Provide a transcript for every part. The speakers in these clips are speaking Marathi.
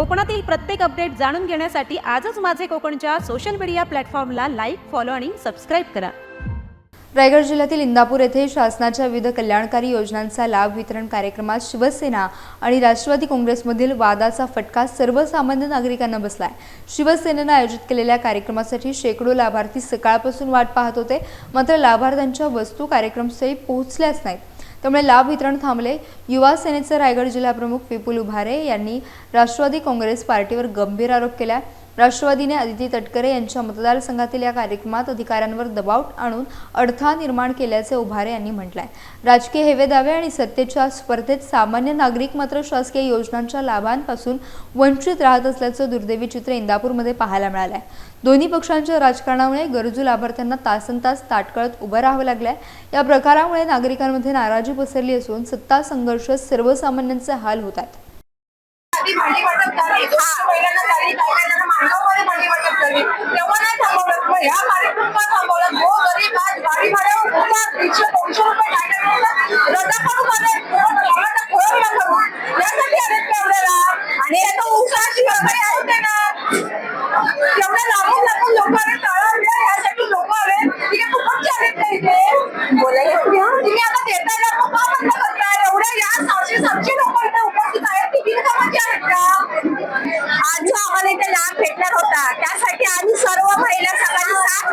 कोकणातील प्रत्येक अपडेट जाणून घेण्यासाठी आजच माझे कोकणच्या सोशल मीडिया प्लॅटफॉर्मला लाईक फॉलो आणि सबस्क्राईब करा. रायगड जिल्ह्यातील इंदापूर येथे शासनाच्या विविध कल्याणकारी योजनांचा लाभ वितरण कार्यक्रमात शिवसेना आणि राष्ट्रवादी काँग्रेसमधील वादाचा फटका सर्वसामान्य नागरिकांना बसलाय. शिवसेनेनं आयोजित केलेल्या कार्यक्रमासाठी शेकडो लाभार्थी सकाळपासून वाट पाहत होते. मात्र लाभार्थ्यांच्या वस्तू कार्यक्रमस्थळी पोहोचल्याच नाहीत. त्यामुळे लाभ वितरण थांबले. युवा सेनेचे रायगड जिल्हाप्रमुख विपुल उभारे यांनी राष्ट्रवादी काँग्रेस पार्टीवर गंभीर आरोप केला. राष्ट्रवादीने आदिती तटकरे यांच्या मतदारसंघातील या कार्यक्रमात अधिकाऱ्यांवर दबाव आणून अडथळा निर्माण केल्याचे उभारे यांनी म्हटलंय. राजकीय हेवे दावे आणि सत्तेच्या स्पर्धेत सामान्य नागरिक मात्र शासकीय योजनांच्या लाभांपासून वंचित राहत असल्याचं दुर्दैवी चित्र इंदापूरमध्ये पाहायला मिळालं आहे दोन्ही पक्षांच्या राजकारणामुळे गरजू लाभार्थ्यांना तासन तास ताटकळत उभं राहावं लागलंय. या प्रकारामुळे नागरिकांमध्ये नाराजी पसरली असून सत्ता संघर्ष सर्वसामान्यांचे हाल होत थांबवलं हो, गरीब आज गाडी भाड्यावर होता दोनशे रुपये मध्ये खोळ यासाठी आणि आता उसाची वगैरे होते ना? एवढ्या लांबून लांबून लोक आले तळावल्या यासाठी लोक आले ठीक आहे कुठचे आलेत का इथे बोलायला तुम्ही आता देताय ना मग का बंद करताय एवढ्या या सहाशे सातशे लोक इथे उपस्थित आहेत ती बिनकामाची आहेत का आज जो आम्हाला इथे लाभ भेटणार होता त्यासाठी आम्ही सर्व महिला सकाळी सात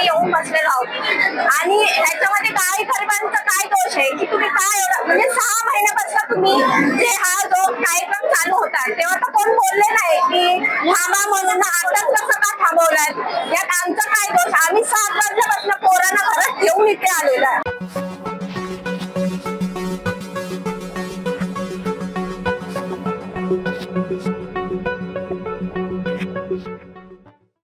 वाजल्यापासून येऊन बसलेलो आहोत आणि ह्याच्यामध्ये काय गरिबांचा काय दोष आहे? की तुम्ही काय म्हणजे सहा महिन्यापासून तुम्ही जे हा जो कार्यक्रम चालू होता तेव्हा तर कोण बोलले नाही की थांबा म्हणून. आताच कसं का थांबवलाय. यात आमचा काय दोष? आम्ही सात वाजल्यापासून पोरांना घरात घेऊन इथे आहे.